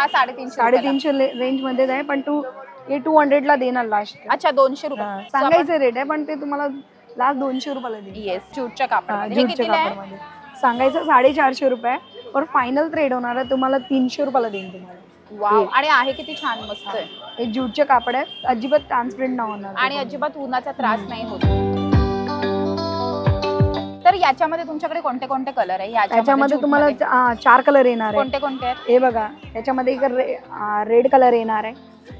हा साडेतीनशे. साडेतीनशे रेंजमध्ये आहे पण तू हे टू हंड्रेड ला देणार लास्ट अच्छा दोनशे रुपये. सांगायचं रेट आहे पण ते तुम्हाला लास्ट दोनशे रुपयाला देईल. येस ज्यूटच्या कापड हे ज्यूटच्या कितीला आहे? कापडमध्ये. सांगायचं साडेचारशे रुपये. पण फायनल ट्रेड होणार आहे तुम्हाला तीनशे रुपयाला देईन तुम्हाला. वाव आणि आहे किती छान मस्त आहे. हे ज्यूटचे कापड आहे अजिबात ट्रान्सपरंट नाही होणार. आणि अजिबात उन्हाचा त्रास नाही होत. तर याच्यामध्ये तुमच्याकडे कोणते कोणते कलर आहे? त्याच्यामध्ये jute तुम्हाला मध्ये? चार कलर येणार आहे. कोणते कोणते आहेत? हे बघा त्याच्यामध्ये एक रेड कलर येणार आहे.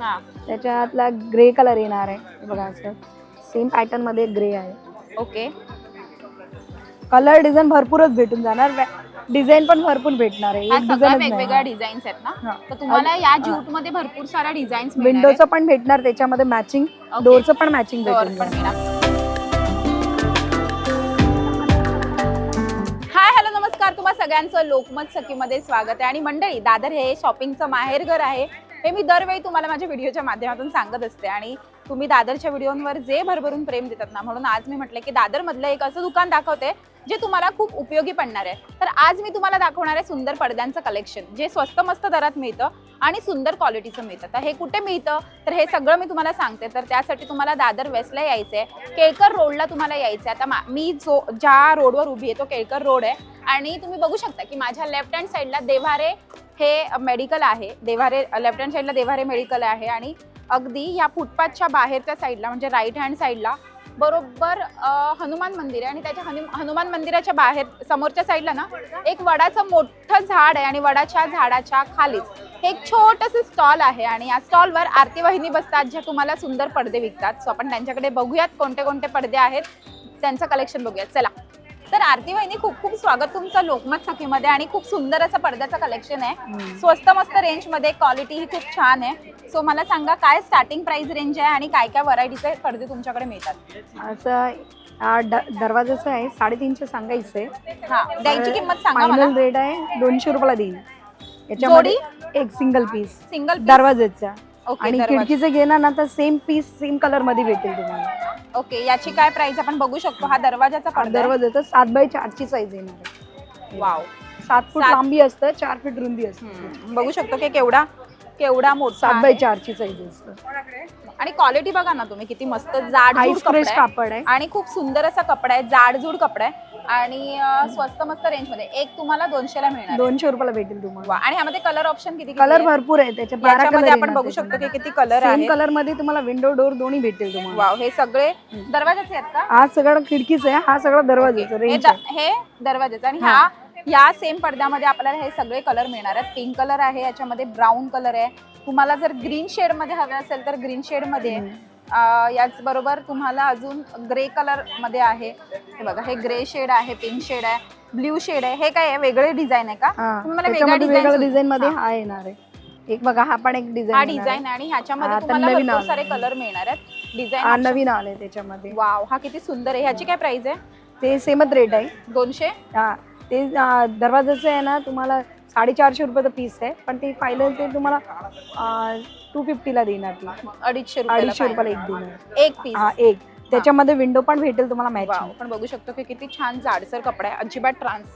हा. त्याच्यातला ग्रे कलर येणार आहे. हे बघा असं. सेम पॅटर्नमध्ये ग्रे आहे. ओके कलर डिझाईन भरपूरच भेटून जाणार. डिझाईन पण भरपूर भेटणार आहे. एक सगळ्या डिझाईनच वेगवेगळ्या नाही. डिझाईन्स आहेत ना? हा. तर तुम्हाला या ज्यूटमध्ये भरपूर साऱ्या डिझाईन्स विंडोचं पण भेटणार त्याच्यामध्ये मॅचिंग. डोरचं पण मॅचिंग भेटून जाणार. सगळ्यांचं लोकमत सखीमध्ये स्वागत आहे. आणि मंडळी दादर हे शॉपिंगचं माहेरघर आहे. हे मी दरवेळी तुम्हाला माझ्या व्हिडिओच्या माध्यमातून सांगत असते. आणि तुम्ही दादरच्या व्हिडिओवर जे भरभरून प्रेम देतात ना म्हणून आज मी म्हटलं की दादरमधलं एक असं दुकान दाखवते जे तुम्हाला खूप उपयोगी पडणार आहे. तर आज मी तुम्हाला दाखवणार आहे सुंदर पडद्यांचं कलेक्शन जे स्वस्त मस्त दरात मिळतं. आणि सुंदर क्वालिटीचं मिळतं. तर हे कुठे मिळतं? तर हे सगळं मी तुम्हाला सांगते. तर त्यासाठी तुम्हाला दादर वेस्टला यायचं आहे केळकर रोडला तुम्हाला यायचं आहे आता मा- मी जो ज्या रोडवर उभी आहे तो केळकर रोड आहे. आणि तुम्ही बघू शकता की माझ्या लेफ्ट हँड साईडला देव्हारे हे मेडिकल आहे. देव्हारे लेफ्ट हँड साईडला देव्हारे मेडिकल आहे. आणि अगदी या फुटपाथच्या बाहेरच्या साईडला म्हणजे राईट हँड साईडला बरोबर हनुमान मंदिर आहे आणि त्याच्या हनु- हनुमान मंदिराच्या बाहेर समोरच्या साईडला ना एक वडाचं मोठं झाड आहे आणि वडाच्या झाडाच्या खालीच. हे एक छोटंसं स्टॉल आहे आणि या स्टॉलवर आरती वाहिनी बसतात ज्या तुम्हाला सुंदर पडदे विकतात. सो आपण त्यांच्याकडे बघूयात कोणते कोणते पडदे आहेत. त्यांचं कलेक्शन बघूयात. चला. तर आरती वाहिनी खूप खूप स्वागत तुमचं लोकमत सखीमध्ये आणि खूप सुंदर असं पडद्याचं कलेक्शन आहे. स्वस्त मस्त रेंजमध्ये क्वालिटी ही खूप छान आहे. सो मला सांगा काय स्टार्टिंग प्राइस रेंज आहे आणि काय काय व्हरायटीचे पडदे तुमच्याकडे मिळतात? असं दरवाजाचं आहे साडेतीनशे सांगायचं. आहे हा द्यायची किंमत सांगा मला. रेट आहे दोनशे रुपयाला देईल. याच्यामध्ये एक सिंगल पीस सिंगल दरवाजाचा. ओके आणि खिडकीचं घेणार ना तर सेम पीस सेम कलरमध्ये भेटेल तुम्हाला ओके याची काय प्राइस आपण बघू शकतो हा दरवाजाचा हा पडदा आहे. दरवाजाचं सात बाय चारची साईज येणार आहे वाव सात फूट सात- लांबी असतं चार फूट रुंदी असते हम्म. बघू शकतो की केवढा केवढा मोठा सात बाय आहे. चारची साईज असतं आणि क्वालिटी बघा ना तुम्ही किती मस्त फ्रेश आहे. कापड आहे आणि खूप सुंदर असा कपडा आहे जाडजूड कपडा आहे आणि अं, स्वस्त मस्त रेंजमध्ये एक तुम्हाला दोनशे ला मिळणार आहे. दोनशे रुपयाला भेटेल तुम्हाला. वा. आणि ह्यामध्ये कलर ऑप्शन किती कलर भरपूर आहे. त्याचे बारा याच्यामध्ये कलर आपण बघू शकतो की किती कलर सेम आहे कलरमध्ये तुम्हाला विंडो डोर दोन्ही भेटेल तुम्हाला. वाव हे सगळे दरवाजाचे आहेत का? हा सगळं खिडकीच आहे. हा सगळं दरवाजाचं हे रेंज द- हे दरवाजाचं. आणि ह्या या सेम पडद्यामध्ये आपल्याला हे सगळे कलर मिळणार आहेत. पिंक कलर आहे याच्यामध्ये ब्राऊन कलर आहे. तुम्हाला जर ग्रीन शेडमध्ये हवे असेल तर ग्रीन शेडमध्ये आहे. याचबरोबर तुम्हाला अजून ग्रे कलरमध्ये आहे. हे बघा हे ग्रे शेड आहे पिंक शेड आहे ब्ल्यू शेड आहे. हे काय आहे? वेगळे डिझाईन आहे का? हा मला वेगळ्या. डिझाईन मध्ये हा. हा येणार आहे. एक बघा हा पण एक हा डिझाईन डिझाईन आहे. आणि ह्याच्यामध्ये तुम्हाला भरपूर आलं. सारे कलर मिळणार आहेत. हा डिझाईन नवीन आले त्याच्यामध्ये. वाव हा किती सुंदर आहे. ह्याची काय प्राइस आहे? ते सेमच रेट आहे. दोनशे? हा ते दरवाजाचं आहे ना तुम्हाला साडेचारशे रुपयाचं पीस आहे. पण ते फायनल ते तुम्हाला टू फिफ्टीला देणार ती. अडीचशे अडीचशे रुपये रुपयाला एक देणार. एक पीस हा एक. त्याच्यामध्ये विंडो पण भेटेल तुम्हाला मॅचिंग आपण बघू शकतो की किती छान जाडसर कपडा आहे. अजिबात ट्रान्स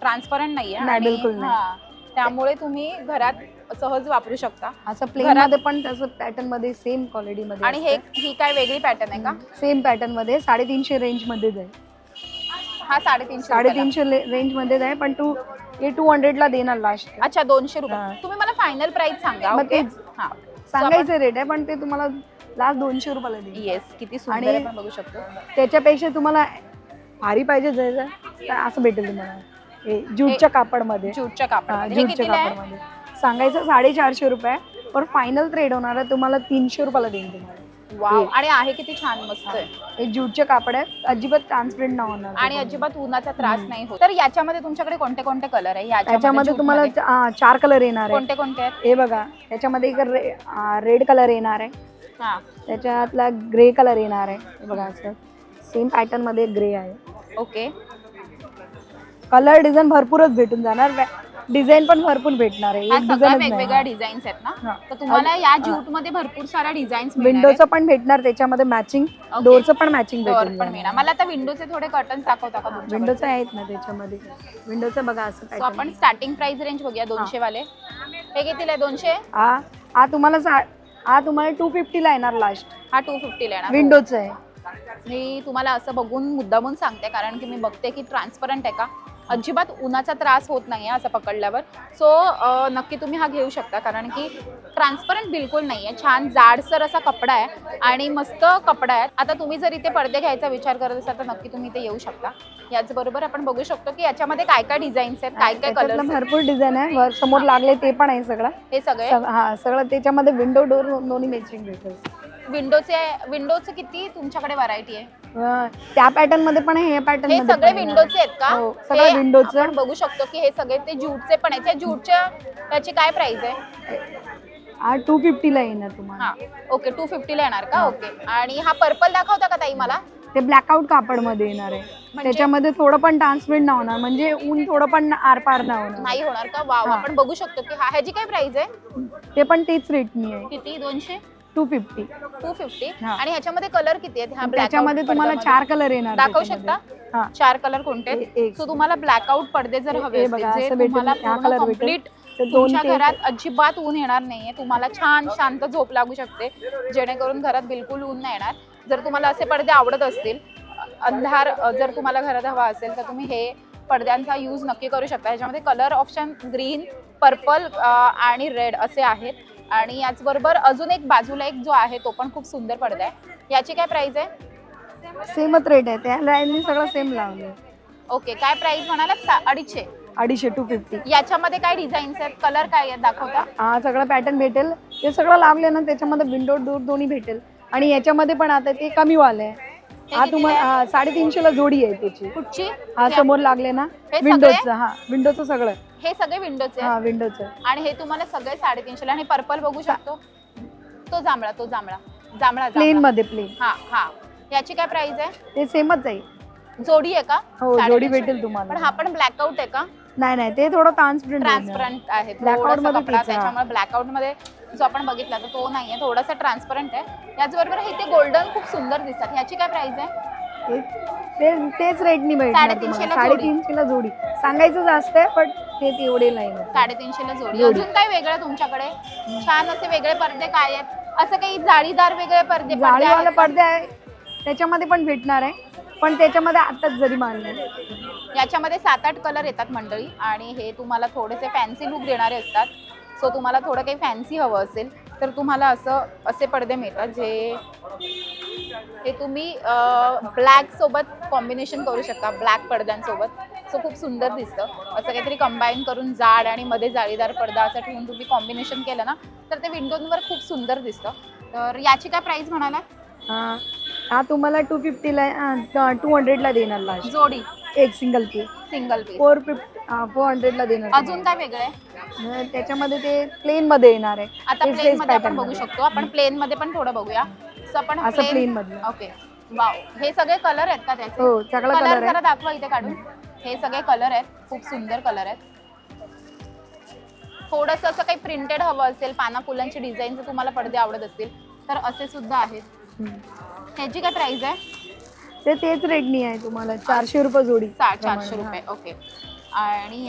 ट्रान्सपरंट नाही, आणि बिलकुल नाही. हा, त्यामुळे तुम्ही घरात सहज वापरू शकता. असं प्लेन मध्ये पण तसं पॅटर्नमध्ये सेम क्वालिटी मध्ये आणि हे ही काय वेगळी पॅटर्न आहे का? सेम पॅटर्नमध्ये साडेतीनशे रेंजमध्ये जाईल. हा साडेतीनशे. साडेतीनशे रेंजमध्ये आहे पण तू हे टू हंड्रेड ला देणार लास्ट अच्छा दोनशे हा. रुपये तुम्ही मला फायनल प्राइस सांगा मग ओके तेच. हा. सांगायचं रेट आहे पण ते तुम्हाला लास्ट दोनशे रुपयाला देईल. येस किती सुंदर आणि- आहे आपण बघू शकतो. त्याच्यापेक्षा तुम्हाला भारी पाहिजे जायचं तर असं भेटेल तुम्हाला. हे ज्यूटच्या कापडमध्ये. ज्यूटच्या हा, कापड हे ज्यूटच्या कितीला आहे? कापडमध्ये. सांगायचं साडेचारशे रुपये पण फायनल ट्रेड होणार आहे तुम्हाला तीनशे रुपयाला देईल तुम्हाला. वाव. आणि आहे किती छान मस्त आहे. हे ज्यूटचे कापड आहे अजिबात ट्रान्सपरंट नाही होणार. आणि. अजिबात उन्हाचा त्रास. नाही होत. तर याच्यामध्ये तुमच्याकडे कोणते कोणते कलर आहे? त्याच्यामध्ये jute तुम्हाला चार कलर येणार आहे कोणते कोणते आहेत? हे बघा त्याच्यामध्ये एक रेड कलर येणार आहे. हा. त्याच्यातला ग्रे कलर येणार आहे. हे बघा असं. सेम पॅटर्नमध्ये ग्रे आहे. ओके कलर डिझाईन भरपूरच भेटून जाणार. डिझाईन पण भरपूर भेटणार आहे. ह्या एक सगळ्या वेगवेगळ्या नाही डिझाईन्स आहेत हा. ना तर तुम्हाला या ज्यूटमध्ये भरपूर साऱ्या डिझाईन्स विंडोचं पण भेटणार त्याच्यामध्ये मॅचिंग Okay. डोरचं पण मॅचिंग भेटून पण मिळणार. मला आता विंडोचे थोडे कर्टन्स दाखवता का तुमच्याकडे? विंडोचं आहेत ना त्याच्यामध्ये. विंडोचं बघा असं सो आपण. स्टार्टिंग प्राइस रेंज बघूया दोनशे वाले हे कितीला आहे? दोनशे? हा हा तुम्हाला सा- हा तुम्हाला टू फिफ्टीला येणार लास्ट हा टू फिफ्टीला आहे ना विंडोचं आहे. मी तुम्हाला असं बघून मुद्दामून सांगते कारण की मी बघते की ट्रान्सपरंट आहे का? अजिबात उन्हाचा त्रास होत नाही आहे असं पकडल्यावर. सो नक्की तुम्ही हा घेऊ शकता. कारण की ट्रान्सपरंट बिलकुल नाही आहे छान जाडसर असा कपडा आहे आणि मस्त कपडा आहे. आता तुम्ही जर इथे पडदे घ्यायचा विचार करत असाल तर नक्की तुम्ही इथे येऊ शकता. याचबरोबर आपण बघू शकतो की याच्यामध्ये काय काय डिझाईन्स आहेत काय काय कलर्स भरपूर डिझाईन आहे. वर समोर लागले ते पण आहे सगळं. हे सगळे? सग- हा सगळं त्याच्यामध्ये विंडो डोर दोन्ही मॅचिंग भेटेल. विंडोचे विंडोचं किती तुमच्याकडे व्हरायटी आहे? त्या पॅटर्नमध्ये पण हे पॅटर्न हे सगळे. विंडोचे आहेत का? हो, सगळं हे विंडोचं. आपण बघू शकतो की हे सगळे ते ज्यूटचे पण आहेत. त्या ज्यूटच्या त्याची काय प्राइस आहे? टू फिफ्टीला येणार तुम्हाला. हा. ओके टू फिफ्टीला येणार का? ओके. आणि हा पर्पल दाखवता का ताई मला? ते ब्लॅकआउट कापडमध्ये येणार आहे. म्हणजे? त्याच्यामध्ये थोडं पण ट्रान्सपेरंट नाही होणार. म्हणजे ऊन थोडं पण आरपार नाही होणार. नाही होणार का? वाव. हा. आपण बघू शकतो की हा ह्याची काय प्राइस आहे? ते पण तेच रेटनी आहे. किती? दोनशे? Two fifty. Two fifty? हा. आणि ह्याच्यामध्ये कलर किती आहेत? ह्या त्याच्यामध्ये तुम्हाला चार कलर येणार दाखवू त्याच्यामध्ये. शकता? हा. चार कलर कोणते? ए- एक. सो तुम्हाला ब्लॅकआउट पडदे जर हे- हवे हे असतील बघा, जे असं भेटेल, तुम्हाला हा पूर्ण color भेटेल. कंप्लीट ते दोन तुमच्या ते- घरात अजिबात ऊन येणार नाहीये. तुम्हाला छान शांत झोप लागू शकते जेणेकरून घरात बिलकुल ऊन नाही येणार. जर तुम्हाला असे पडदे आवडत असतील अ- अंधार अ, जर तुम्हाला घरात हवा असेल तर तुम्ही हे पडद्यांचा यूज नक्की करू शकता. ह्याच्यामध्ये कलर ऑप्शन ग्रीन पर्पल आणि रेड असे आहेत. आणि याचबरोबर अजून एक बाजूला एक जो आहे तो पण खूप सुंदर पडदा आहे. याची काय प्राइस आहे? सेमच रेट आहे. त्या लाईननी सगळं सेम लावले ओके काय प्राइस म्हणाला सा- अडीचशे? अडीचशे टू फिफ्टी याच्यामध्ये काय डिझाईन्स आहेत? कलर काय आहेत दाखवता. हा सगळं पॅटर्न भेटेल. ते सगळं लागले ना त्याच्यामध्ये विंडो डोर दोन्ही भेटेल. आणि याच्यामध्ये पण आता ते कमी वाले आहे. हा कितीला तुम्हाला हा, साडेतीनशे ला जोडी आहे त्याची. कुठची? हा समोर लागले ना. विंडोचं हा विंडोचं सगळं हे सगळे विंडोचे हा आहेत. विंडोचं आणि हे तुम्हाला सगळे साडेतीनशे आणि पर्पल बघू शकतो. तो जांभळा तो जांभळा. जांभळा प्लेन जांभळा. मध्ये प्लेन हा हा. याची काय प्राइस आहे? ते सेमच आहे. जोडी आहे का? हो जोडी. भेटेल पण तुम्हाला हा पण ब्लॅकआउट आहे का? नाही नाही ते थोडं ट्रान्सपरंट ट्रान्सपरंट आहे. Blackout थोडासा मध्ये कपडा तेच, हा. त्याच्यामुळे ब्लॅकआउटमध्ये जो आपण बघितला तर तो नाहीये. थोडासा ट्रान्सपरंट आहे. याचबरोबर हे ते गोल्डन खूप सुंदर दिसतात. ह्याची काय प्राइस आहे? ते तेच रेटनी भेटणार साडेतीनशेला साडेतीनशे ला जोडी. सांगायचं जास्त आहे पण ते तेवढे नाही साडेतीनशे ला जोडी. जोडी. अजून काय वेगळं तुमच्याकडे? छान असे वेगळे पडदे काय आहेत? असं काही जाळीदार वेगळे पडदे पडदे जाळीवाला आहेत? पडदे आहे. त्याच्यामध्ये पण भेटणार आहे. पण त्याच्यामध्ये आताच जरी मारले याच्यामध्ये सात आठ कलर येतात मंडळी. आणि हे तुम्हाला थोडेसे फॅन्सी लुक देणारे असतात. सो तुम्हाला थोडं काही फॅन्सी हवं असेल तर तुम्हाला असं असे पडदे मिळतात जे हे तुम्ही ब्लॅक सोबत कॉम्बिनेशन करू शकता ब्लॅक पडद्यांसोबत. सो खूप सुंदर दिसतं. असं काहीतरी कंबाईन करून जाड आणि मध्ये जाळीदार पडदा असं ठेवून तुम्ही कॉम्बिनेशन केलं ना तर ते विंडोजवर खूप सुंदर दिसतं. तर याची काय प्राइस म्हणाला? हा हा तुम्हाला टू फिफ्टीला टू हंड्रेडला देणार लास्ट जोडी. एक single piece single piece four fifty four हंड्रेडला देणार. अजून काय वेगळं आहे. त्याच्यामध्ये ते प्लेन मध्ये येणार आहे. आता प्लेन मध्ये आपण बघू. शकतो. आपण प्लेन मध्ये पण थोडं बघूया. असं प्लेन मधलं. ओके वाव हे सगळे कलर आहेत का त्याचे? हो सगळं कलर कलर जरा आहे दाखवा इथे काढून. हे सगळे कलर आहेत. खूप सुंदर कलर आहेत. थोडस असं काही प्रिंटेड हवं असेल पाना फुलांची डिझाईन जर तुम्हाला पडदे आवडत असतील तर असे सुद्धा आहेत. हम्म. ह्याची काय प्राइस आहे? ते तेच रेटनी आहे तुम्हाला. चारशे रुपये जोडी सा चारशे प्रमाणे, रुपये. ओके आणि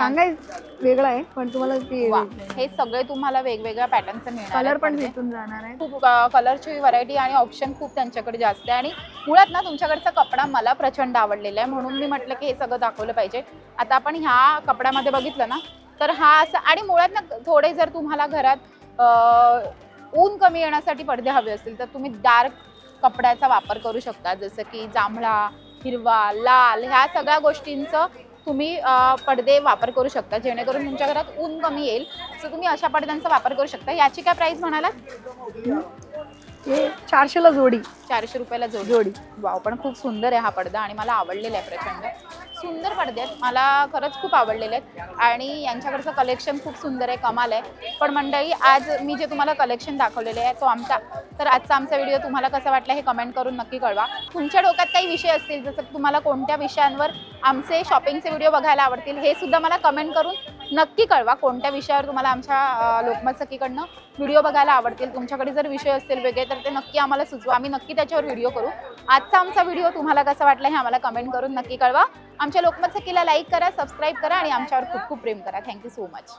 वेगळं आहे पण तुम्हाला ते वा, हे सगळे तुम्हाला वेगवेगळ्या पॅटर्नचे मिळणार कलर आहेत पण पडदे. भेटून जाणार आहे खूप कलरची व्हरायटी आणि ऑप्शन खूप त्यांच्याकडे जास्त आहे. आणि मुळात ना तुमच्याकडचा कपडा मला प्रचंड आवडलेला आहे. म्हणून मी म्हटलं की हे सगळं दाखवलं पाहिजे. आता आपण ह्या कपड्यामध्ये बघितलं ना तर हा असं आणि मुळात ना थोडे जर तुम्हाला घरात अं, ऊन कमी येण्यासाठी पडदे हवे असतील तर तुम्ही डार्क कपड्याचा वापर करू शकता. जसं की जांभळा हिरवा लाल ह्या सगळ्या गोष्टींचं तुम्ही पडदे वापर करू शकता जेणेकरून तुमच्या घरात ऊन कमी येईल. सो तुम्ही अशा पडद्यांचा वापर करू शकता. याची काय प्राइस म्हणालात? चारशेला जोडी. चारशे रुपयाला जोडी. जोडी. वाव पण खूप सुंदर आहे हा पडदा आणि मला आवडलेला आहे प्रचंड. सुंदर पडदे आहेत. मला खरंच खूप आवडलेले आहेत. आणि यांच्याकडचं कलेक्शन खूप सुंदर आहे कमाल आहे. पण मंडळी आज मी जे तुम्हाला कलेक्शन दाखवलेले आहे तो आमचा तर आजचा आमचा व्हिडिओ तुम्हाला कसा वाटला हे कमेंट करून नक्की कळवा. तुमच्या डोक्यात काही विषय असतील जसं तुम्हाला कोणत्या विषयांवर आमचे शॉपिंगचे व्हिडिओ बघायला आवडतील हे सुद्धा मला कमेंट करून नक्की कळवा. कोणत्या विषयावर तुम्हाला आमच्या लोकमत सखीकडनं व्हिडिओ बघायला आवडतील तुमच्याकडे जर विषय असतील वेगळे तर ते नक्की आम्हाला सुचवा. आम्ही नक्की त्याच्यावर व्हिडिओ करू. आजचा आमचा व्हिडिओ तुम्हाला कसा वाटला हे आम्हाला कमेंट करून नक्की कळवा. आमच्या लोकमत सखीला लाईक करा सबस्क्राईब करा आणि आमच्यावर खूप खूप प्रेम करा. Thank you so much